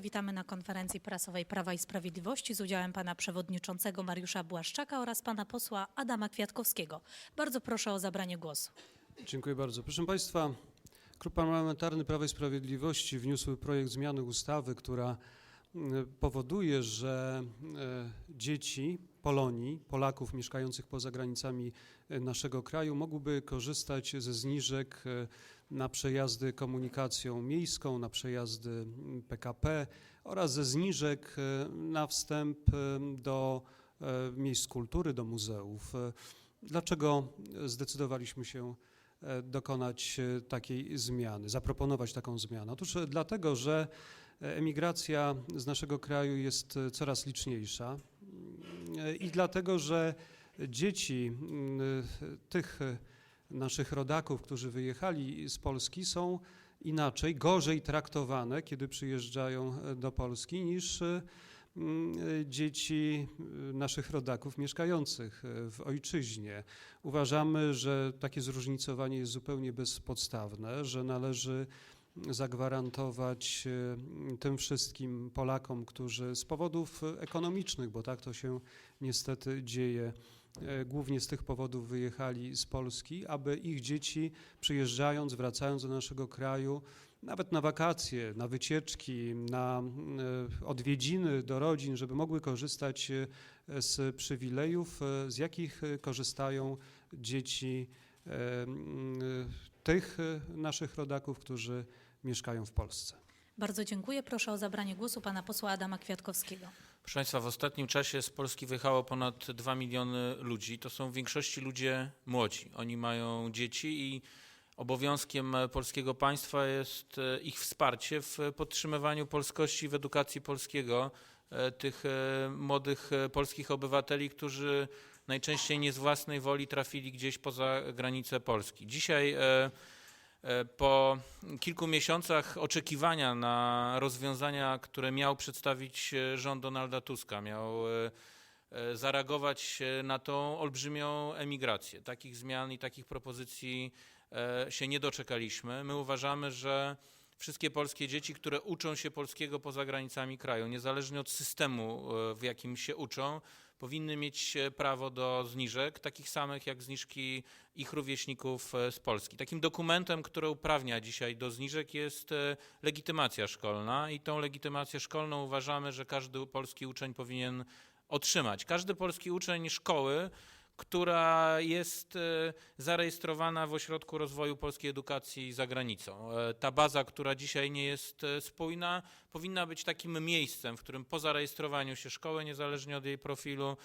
Witamy na konferencji prasowej Prawa i Sprawiedliwości z udziałem pana przewodniczącego Mariusza Błaszczaka oraz pana posła Adama Kwiatkowskiego. Bardzo proszę o zabranie głosu. Dziękuję bardzo. Proszę Państwa, Klub Parlamentarny Prawa i Sprawiedliwości wniósł projekt zmiany ustawy, która mm, powoduje, że e, dzieci Polonii, Polaków mieszkających poza granicami e, naszego kraju mogłyby korzystać ze zniżek e, na przejazdy komunikacją miejską, na przejazdy mm, PKP oraz ze zniżek e, na wstęp e, do e, miejsc kultury, do muzeów. Dlaczego zdecydowaliśmy się dokonać takiej zmiany, zaproponować taką zmianę? Otóż dlatego, że emigracja z naszego kraju jest coraz liczniejsza e, i dlatego, że dzieci m, e, tych naszych rodaków, którzy wyjechali z Polski, są inaczej, gorzej traktowane, kiedy przyjeżdżają e, do Polski, niż e, m, e, dzieci naszych rodaków mieszkających w ojczyźnie. Uważamy, że takie zróżnicowanie jest zupełnie bezpodstawne, że należy zagwarantować tym wszystkim Polakom, którzy z powodów ekonomicznych, bo tak to się niestety dzieje, głównie z tych powodów wyjechali z Polski, aby ich dzieci przyjeżdżając, wracając do naszego kraju, nawet na wakacje, na wycieczki, na e, odwiedziny do rodzin, żeby mogły korzystać e, z przywilejów, e, z jakich e, korzystają dzieci e, e, tych e, naszych rodaków, którzy mieszkają w Polsce. Bardzo dziękuję. Proszę o zabranie głosu pana posła Adama Kwiatkowskiego. Proszę Państwa, w ostatnim czasie z Polski wyjechało ponad 2 miliony ludzi. To są w większości ludzie młodzi. Oni mają dzieci i obowiązkiem polskiego państwa jest e, ich wsparcie w podtrzymywaniu polskości w edukacji polskiego e, tych e, młodych polskich obywateli, którzy najczęściej nie z własnej woli trafili gdzieś poza granice Polski. Dzisiaj po kilku miesiącach oczekiwania na rozwiązania, które miał przedstawić e, rząd Donalda Tuska, miał e, e, zareagować e, na tą olbrzymią emigrację. Takich zmian i takich propozycji e, się nie doczekaliśmy. My uważamy, że wszystkie polskie dzieci, które uczą się polskiego poza granicami kraju, niezależnie od systemu, e, w jakim się uczą, powinny mieć e, prawo do zniżek, takich samych jak zniżki ich rówieśników e, z Polski. Takim dokumentem, który uprawnia dzisiaj do zniżek jest e, legitymacja szkolna i tą legitymację szkolną uważamy, że każdy polski uczeń powinien otrzymać. Każdy polski uczeń szkoły, która jest e, zarejestrowana w Ośrodku Rozwoju Polskiej Edukacji za granicą. E, Ta baza, która dzisiaj nie jest e, spójna, powinna być takim miejscem, w którym po zarejestrowaniu się szkoły, niezależnie od jej profilu,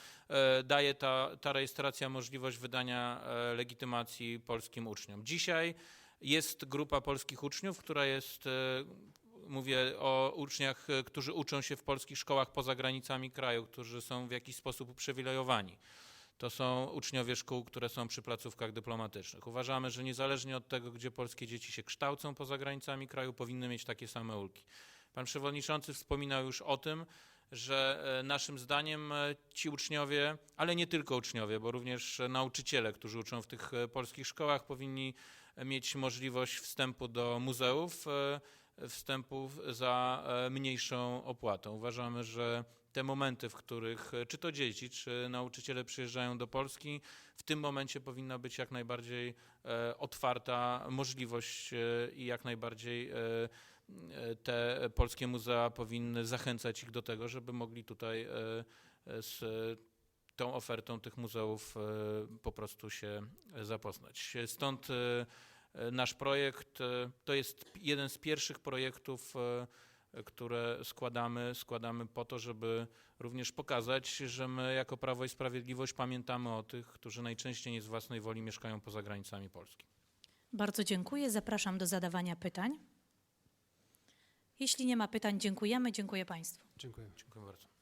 daje ta, ta rejestracja możliwość wydania legitymacji polskim uczniom. Dzisiaj jest grupa polskich uczniów, która jest, mówię o uczniach, którzy uczą się w polskich szkołach poza granicami kraju, którzy są w jakiś sposób uprzywilejowani. To są uczniowie szkół, które są przy placówkach dyplomatycznych. Uważamy, że niezależnie od tego, gdzie polskie dzieci się kształcą poza granicami kraju, powinny mieć takie same ulgi. Pan przewodniczący wspominał już o tym, że e, naszym zdaniem e, ci uczniowie, ale nie tylko uczniowie, bo również nauczyciele, którzy uczą w tych e, polskich szkołach, powinni mieć możliwość wstępu do muzeów, wstępu za e, mniejszą opłatą. Uważamy, że te momenty, w których e, czy to dzieci, czy nauczyciele przyjeżdżają do Polski, w tym momencie powinna być jak najbardziej e, otwarta możliwość i jak najbardziej te polskie muzea powinny zachęcać ich do tego, żeby mogli tutaj z tą ofertą tych muzeów po prostu się zapoznać. Stąd nasz projekt e, to jest jeden z pierwszych projektów, e, które składamy, składamy po to, żeby również pokazać, że my jako Prawo i Sprawiedliwość pamiętamy o tych, którzy najczęściej nie z własnej woli mieszkają poza granicami Polski. Bardzo dziękuję. Zapraszam do zadawania pytań. Jeśli nie ma pytań, dziękujemy. Dziękuję państwu. Dziękuję. Dziękuję bardzo.